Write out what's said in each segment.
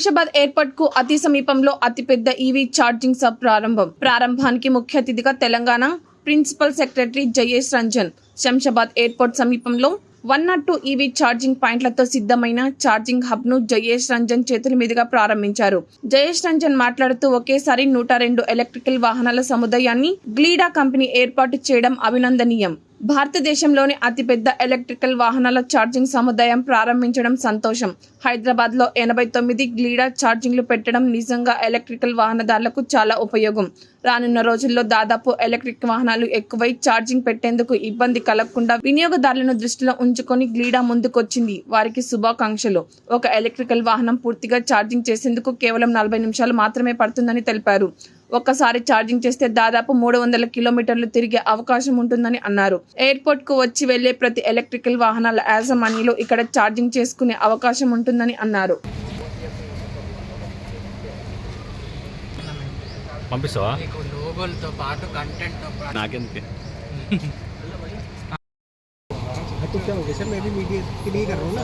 శంషాబాద్ ఎయిర్పోర్ట్కు అతి సమీపంలో అతిపెద్ద ఈవీ ఛార్జింగ్ సబ్ ప్రారంభం. ప్రారంభానికి ముఖ్య అతిథిగా Telangana principal secretary Jayesh Ranjan. Shamshabad airport సమీపంలో one nought two EV charging పాయింట్లతో సిద్ధమైన ఛార్జింగ్ హబ్ను జయేష్ రంజన్ చేతుల మీదుగా ప్రారంభించారు. జయేష్ రంజన్ మాట్లాడుతూ ఒకేసారి నూట రెండు ఎలక్ట్రికల్ వాహనాల సముదాయాన్ని గ్లీడా కంపెనీ ఏర్పాటు చేయడం అభినందనీయం. భారతదేశంలోని అతిపెద్ద ఎలక్ట్రికల్ వాహనాల ఛార్జింగ్ సముదాయం ప్రారంభించడం సంతోషం. హైదరాబాద్లో ఎనభై తొమ్మిది గ్లీడా ఛార్జింగ్లు పెట్టడం నిజంగా ఎలక్ట్రికల్ వాహనదారులకు చాలా ఉపయోగం. రానున్న రోజుల్లో దాదాపు ఎలక్ట్రిక్ వాహనాలు ఎక్కువై ఛార్జింగ్ పెట్టేందుకు ఇబ్బంది కలగకుండా వినియోగదారులను దృష్టిలో ఉంచుకొని గ్లీడా ముందుకొచ్చింది. వారికి శుభాకాంక్షలు. ఒక ఎలక్ట్రికల్ వాహనం పూర్తిగా ఛార్జింగ్ చేసేందుకు కేవలం నలభై నిమిషాలు మాత్రమే పడుతుందని తెలిపారు. ఒక్కసారి ఛార్జింగ్ చేస్తే దాదాపు మూడు వందల కిలోమీటర్లు తిరిగే అవకాశం ఉంటుందని అన్నారు ఎయిర్పోర్ట్ కు వచ్చి వెళ్లే ప్రతి ఎలక్ట్రికల్ వాహనాల యాజమాన్యులు ఇక్కడ ఛార్జింగ్ చేసుకునే అవకాశం ఉంటుందని అన్నారు పంపిస్తావా మీకు లోగోలతో పాటు కంటెంట్తో పాటు నాకెందుకే तो क्या हो गया सर मैं भी मीडिया के लिए कर रहा हूँ ना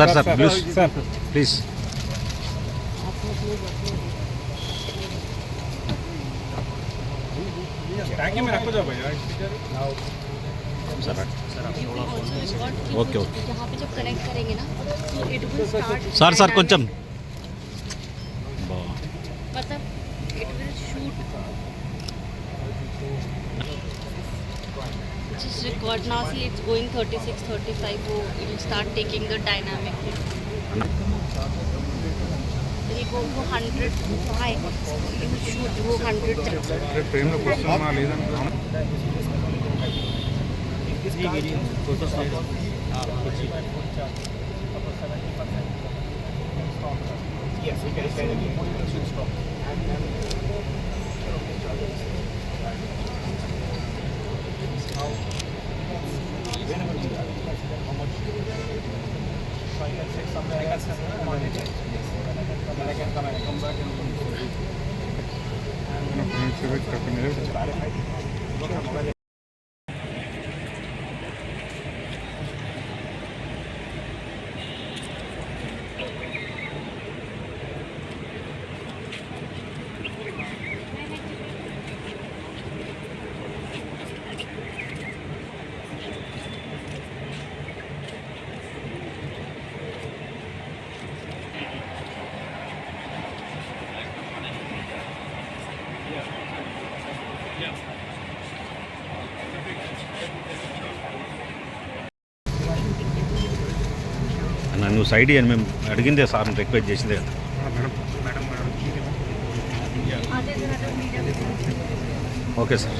Sir sir please please okay okay sir sir कुछ this record now see it's going 36 35 oh, it will start taking the dynamic it will go 100 high you should go 100 frame the question ma le Yes, we can send it to stop. And then, okay, charges. Thank you. లేదనుకున్నా అన్న నువ్వు side అని మేము అడిగిందే sir request చేసిందే కదా. Okay sir.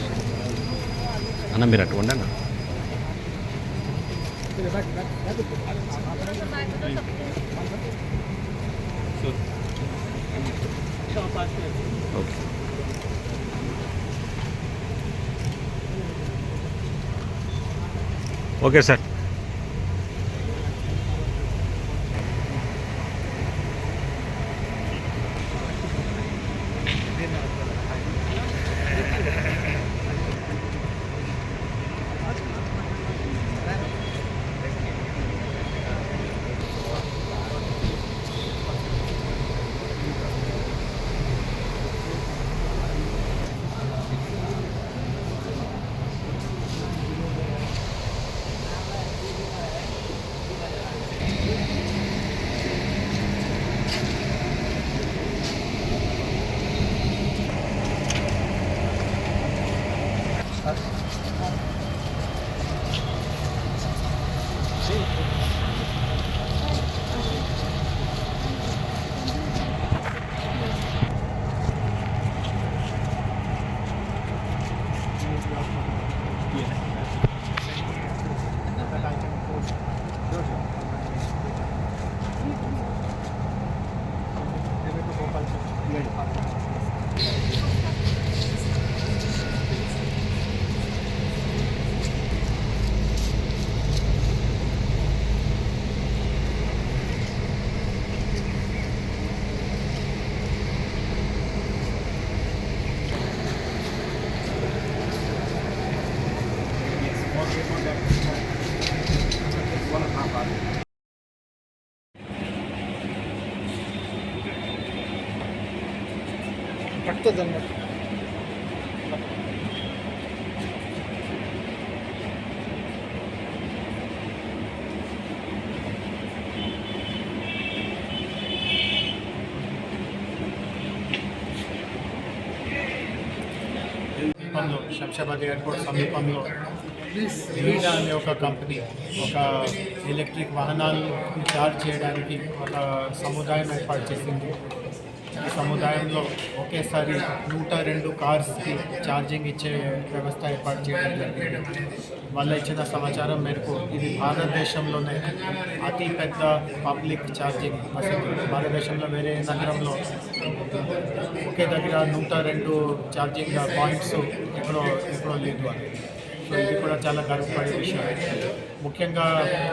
అన్న మీరు అటు ఉండండి ఓకే. ఓకే సార్ పట్టుతుంది అన్నమాట సమీపంలో శంషాబాద్ ఎయిర్పోర్ట్ సమీపంలో లీడా అనే ఒక కంపెనీ ఒక ఎలక్ట్రిక్ వాహనాలు చార్జ్ చేయడానికి ఒక సముదాయం ఏర్పాటు చేసింది ఈ సముదాయంలో ఒకేసారి నూట రెండు కార్స్కి ఛార్జింగ్ ఇచ్చే వ్యవస్థ ఏర్పాటు చేయడం జరిగింది. వాళ్ళ ఇచ్చిన సమాచారం మేరకు ఇది భారతదేశంలోనే అతి పెద్ద పబ్లిక్ ఛార్జింగ్ వసతి. భారతదేశంలో వేరే నగరంలో ఒకే దగ్గర నూట రెండు ఛార్జింగ్ పాయింట్స్ ఎక్కడో ఎక్కడో లేదు అని సో ఇది కూడా చాలా గర్వపడే విషయం. ముఖ్యంగా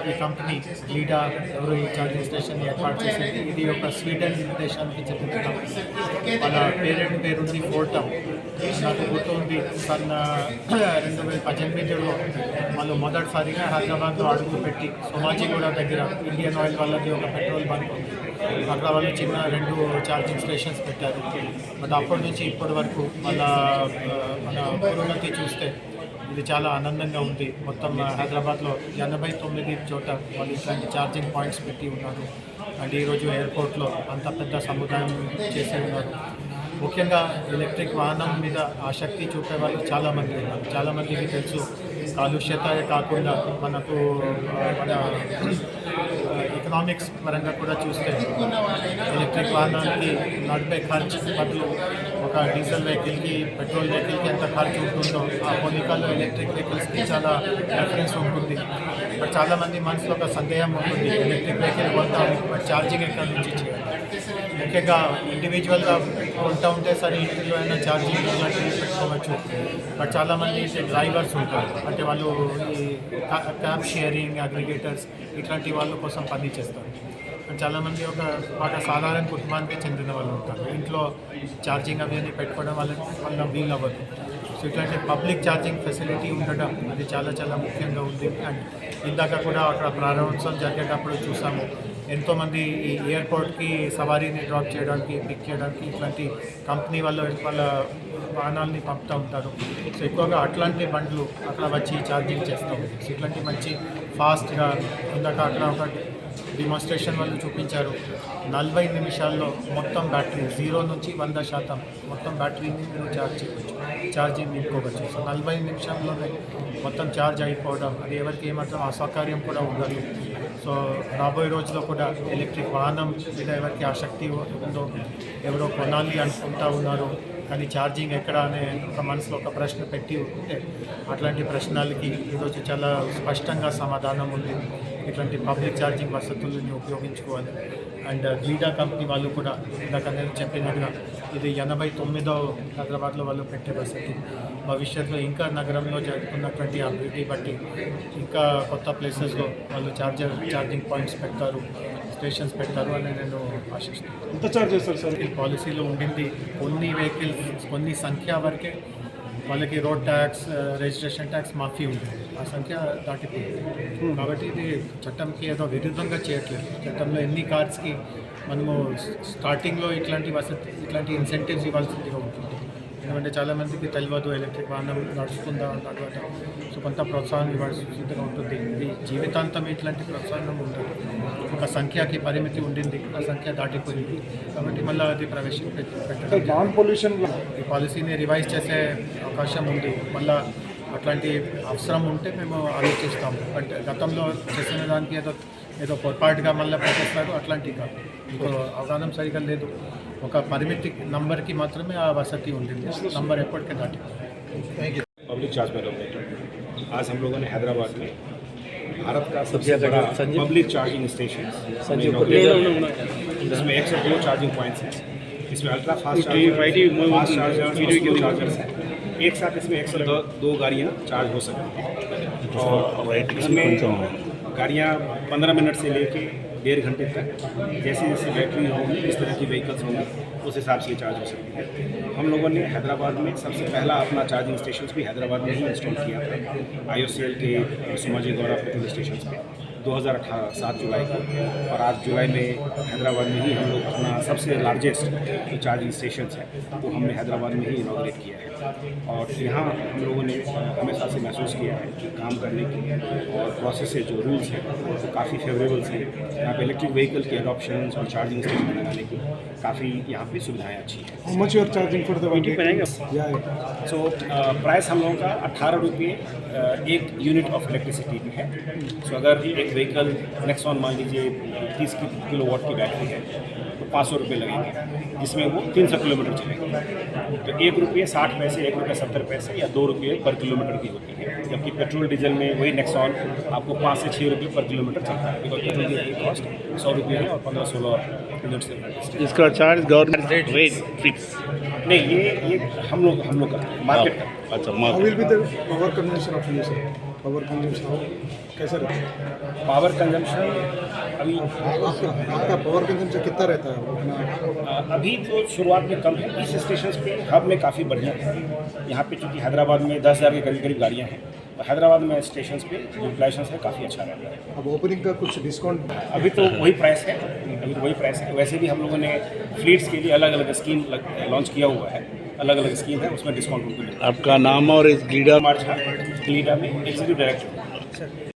ఈ కంపెనీ లీడా ఎవరు ఈ ఛార్జింగ్ స్టేషన్ ఏర్పాటు చేసింది. ఇది ఒక స్వీడన్ దేశానికి చెందిన కంపెనీ. వాళ్ళ పేరెంట్ పేరుంది? ఫోర్టమ్ నాకు గుర్తుంది తన రెండు వేల పద్దెనిమిదిలో వాళ్ళు మొదటిసారిగా హైదరాబాద్లో అడుగు పెట్టి సోమాజిగూడ దగ్గర ఇండియన్ ఆయిల్ వాళ్ళది ఒక పెట్రోల్ బంక్ అక్కడ వాళ్ళు చిన్న రెండు ఛార్జింగ్ స్టేషన్స్ పెట్టారు. బట్ అప్పటి నుంచి ఇప్పటి వరకు వాళ్ళ మన పురోగతి చూస్తే ఇది చాలా ఆనందంగా ఉంది. మొత్తం హైదరాబాద్లో ఎనభై తొమ్మిది చోట వాళ్ళు ఇట్లాంటి ఛార్జింగ్ పాయింట్స్ పెట్టి ఉన్నారు. అండ్ ఈరోజు ఎయిర్పోర్ట్లో అంత పెద్ద సముదాయం చేసే ఉన్నారు. ముఖ్యంగా ఎలక్ట్రిక్ వాహనం మీద ఆసక్తి చూపే వాళ్ళు చాలామంది ఉన్నారు. చాలామందికి తెలుసు కాలుష్యత కాకుండా మనకు మన ఎకనామిక్స్ పరంగా కూడా చూస్తే ఎలక్ట్రిక్ వాహనానికి నడిపే ఖర్చు బదులు ఒక డీజిల్ వెహికల్కి పెట్రోల్ వెహికల్కి ఎంత ఖర్చు ఉంటుందో ఆ పోలికల్లో ఎలక్ట్రిక్ వెహికల్స్కి చాలా డిఫరెన్స్ ఉంటుంది. బట్ చాలామంది మనసులో ఒక సందేహం ఉంటుంది ఎలక్ట్రిక్ వెహికల్ కొంటాం బట్ ఛార్జింగ్ ఎక్కడి నుంచి ముఖ్యంగా ఇండివిజువల్గా కొంటా ఉంటే సరే ఇంటిలో అయినా ఛార్జింగ్ ఇలాంటివి పెట్టుకోవచ్చు. బట్ చాలామంది డ్రైవర్స్ ఉంటారు. అంటే వాళ్ళు ఈ క్యాబ్ షేరింగ్ అగ్రిగేటర్స్ ఇట్లాంటి వాళ్ళ కోసం పని చేస్తారు. చాలామంది ఒక బాగా సాధారణ కుటుంబానికి చెందిన వాళ్ళు ఉంటారు. ఇంట్లో ఛార్జింగ్ అవి పెట్టుకోవడం వల్ల వల్ల వీలు అవ్వదు. సో ఇట్లాంటి పబ్లిక్ ఛార్జింగ్ ఫెసిలిటీ ఉండడం అది చాలా చాలా ముఖ్యంగా ఉంది. అండ్ ఇందాక కూడా అక్కడ ప్రారంభోత్సవం జరిగేటప్పుడు చూసాము. ఎంతోమంది ఈ ఎయిర్పోర్ట్కి సవారీని డ్రాప్ చేయడానికి పిక్ చేయడానికి ఇట్లాంటి కంపెనీ వాళ్ళు వాళ్ళ వాహనాలని పంపుతూ ఉంటారు. సో ఎక్కువగా అట్లాంటి బండ్లు అక్కడ వచ్చి ఛార్జింగ్ చేస్తూ ఉంటాయి సో ఇట్లాంటి మంచి ఫాస్ట్గా ఇందాక అక్కడ ఒక డిమాన్స్ట్రేషన్ వాళ్ళు చూపించారు. నలభై నిమిషాల్లో మొత్తం బ్యాటరీ జీరో నుంచి వంద శాతం మొత్తం బ్యాటరీని మీరు ఛార్జ్ చేయవచ్చు ఛార్జింగ్ నింపుకోవచ్చు. సో నలభై నిమిషంలోనే మొత్తం ఛార్జ్ అయిపోవడం అది ఎవరికి ఏమాత్రం అసౌకర్యం కూడా ఉండదు. సో రాబోయే రోజుల్లో కూడా ఎలక్ట్రిక్ వాహనం మీద ఎవరికి ఆసక్తి ఉందో ఎవరో కొనాలి అనుకుంటా ఉన్నారు కానీ ఛార్జింగ్ ఎక్కడ అనే ఒక మనసులో ఒక ప్రశ్న పెట్టి ఉంటే అట్లాంటి ప్రశ్నలకి ఈరోజు చాలా స్పష్టంగా సమాధానం ఉంది. ఇట్లాంటి పబ్లిక్ ఛార్జింగ్ వసతులని ఉపయోగించుకోవాలి. అండ్ గ్లీడా కంపెనీ వాళ్ళు కూడా ఇందాక నేను చెప్పినట్టుగా ఇది ఎనభై తొమ్మిదో హైదరాబాద్లో వాళ్ళు పెట్టే వసతి. భవిష్యత్తులో ఇంకా నగరంలో జరుగుతున్నటువంటి అభివృద్ధి బట్టి ఇంకా కొత్త ప్లేసెస్లో వాళ్ళు చార్జర్ ఛార్జింగ్ పాయింట్స్ పెడతారు. స్టేషన్స్ పెడతారు అని నేను ఆశిస్తున్నాను. ఎంత చార్జ్ చేస్తారు సార్? ఈ పాలసీలో ఉండింది కొన్ని వెహికల్స్ కొన్ని సంఖ్య వరకే వాళ్ళకి రోడ్ ట్యాక్స్ రిజిస్ట్రేషన్ ట్యాక్స్ మాఫీ ఉంటుంది ఆ సంఖ్య దాటిపోయింది. కాబట్టి ఇది చట్టంకి ఏదో విరుద్ధంగా చేయట్లేదు. చట్టంలో ఎన్ని కార్స్కి మనము స్టార్టింగ్లో ఇట్లాంటి వసతి ఇట్లాంటి ఇన్సెంటివ్స్ ఇవ్వాల్సిందిగా ఉంటుంది. ఎందుకంటే చాలామందికి తెలియదు ఎలక్ట్రిక్ వాహనం నడుస్తుందా నడవటం సో కొంత ప్రోత్సాహం ఇవ్వాల్సిందిగా ఉంటుంది. ఇది జీవితాంతం ఇట్లాంటి ప్రోత్సాహం ఉండదు. ఒక సంఖ్యకి పరిమితి ఉండింది ఆ సంఖ్య దాటిపోయింది కాబట్టి మళ్ళీ అది ప్రవేశం పెట్- పెట్టడం నాన్ పొల్యూషన్ ఈ పాలసీని రివైజ్ చేసే అవకాశం ఉంది మళ్ళీ అట్లాంటి అవసరం ఉంటే మేము ఆలోచిస్తాము బట్ గతంలో చేసిన దానికి ఏదో ఏదో పొరపాటుగా మళ్ళీ పెట్టేస్తారు అట్లాంటివి కాదు ఇంకో అవగాహన సరిగా లేదు ఒక పరిమితి నంబర్కి మాత్రమే ఆ వసతి ఉండింది నంబర్ ఎప్పటికీ దాటి पब्लिक चार्ज में लोग आज हम लोगों ने हैदराबाद में भारत का सबसे बड़ा पब्लिक चार्जिंग स्टेशन इसमें एक सौ दो चार्जिंग पॉइंट्स हैं। इसमें ultra fast charger fast slow chargers हैं। एक साथ इसमें एक सौ दो, दो गाड़ियाँ चार्ज हो सकती हैं। और इसमें गाड़ियाँ पंद्रह मिनट से लेके डेढ़ घंटे तक जैसे जैसी बैटरी होगी इस तरह की व्हीकल्स होंगी। उस हिसाब से चार्ज हो सकती है। हम लोगों ने हैदराबाद में सबसे पहला अपना चार्जिंग स्टेशन भी हैदराबाद में ही इंस्टॉल किया था आई के सुमाजी गौरा पेट्रोल स्टेशन पे। 2018 सात जुलाई को। और आज जुलाई में हैदराबाद में ही हम लोग अपना सबसे लार्जेस्ट जो चार्जिंग स्टेशन है वो हमने हैदराबाद में ही इनाग्रेट किया है। और यहाँ हम लोगों ने हमेशा से महसूस किया है कि काम करने की और प्रोसेस से जो रूल्स हैं वो काफ़ी फेवरेबल्स हैं। यहाँ पे इलेक्ट्रिक व्हीकल के अडॉप्शन और चार्जिंग स्टेशन लगाने की काफ़ी यहाँ पे सुविधाएँ अच्छी हैं। Yeah. सो प्राइस हम लोगों का अट्ठारह रुपये एक यूनिट ऑफ़ इलेक्ट्रिसिटी में है। सो अगर एक व्हीकल नेक्सॉन मान लीजिए तीस किलो वाट की बैटरी है तो पाँच सौ रुपये लगेंगे जिसमें वो तीन सौ किलोमीटर चलेंगे। तो एक रुपये साठ पैसे एक रुपये सत्तर पैसे या दो रुपये पर किलोमीटर की होती है जबकि पेट्रोल डीजल में वही नेक्सॉन आपको पाँच से छः रुपये पर किलोमीटर चलता है बिकॉज़ पेट्रोल की कॉस्ट सौ रुपये है और पंद्रह सोलह इसका चार्ज गवर्नमेंट रेट फिक्स नहीं ये ये हम लोग हम लोग करते हैं मार्केट का अच्छा How will be the power consumption of you, sir? है पावर कंजम्पशन अभी आपका आपका पावर कंजम्पशन कितना रहता है? अभी तो शुरुआत में कम है। इस स्टेशन पे हब में काफ़ी बढ़िया है। यहाँ पे चूँकि हैदराबाद में दस हज़ार के करीब करीब गाड़ियाँ हैं और हैदराबाद में स्टेशन पे यूटिलाइजेशन है काफ़ी अच्छा रहता है। अब ओपनिंग का कुछ डिस्काउंट अभी तो वही प्राइस है। अभी तो वही प्राइस है। वैसे भी हम लोगों ने फ्लीट्स के लिए अलग अलग स्कीम लॉन्च किया हुआ है। अलग अलग स्कीम है उसमें डिस्काउंट उनको मिलता है। आपका नाम और इस लीडर कुमार झा लीडा में एग्जीक्यूटिव डायरेक्टर